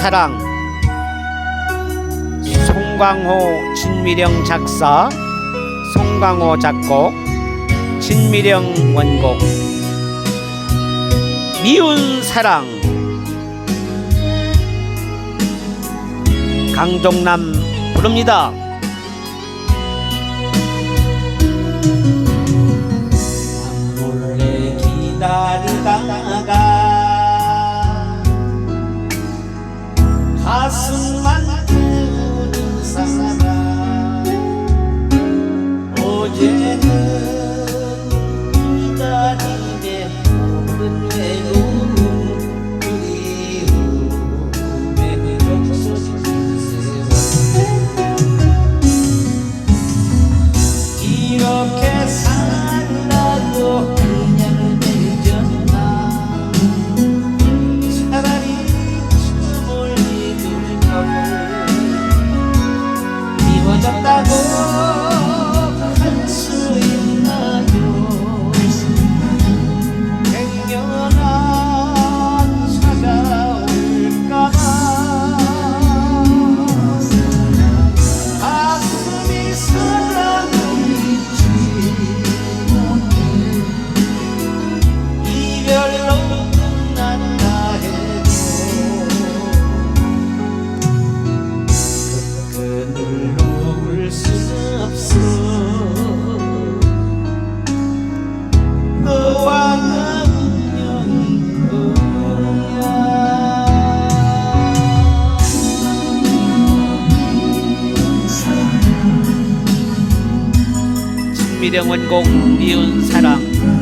사랑. 송광호 진미령 작사. 송광호 작곡. 진미령 원곡. 미운 사랑. 강동남 부릅니다. 이병원곡 미운 사랑.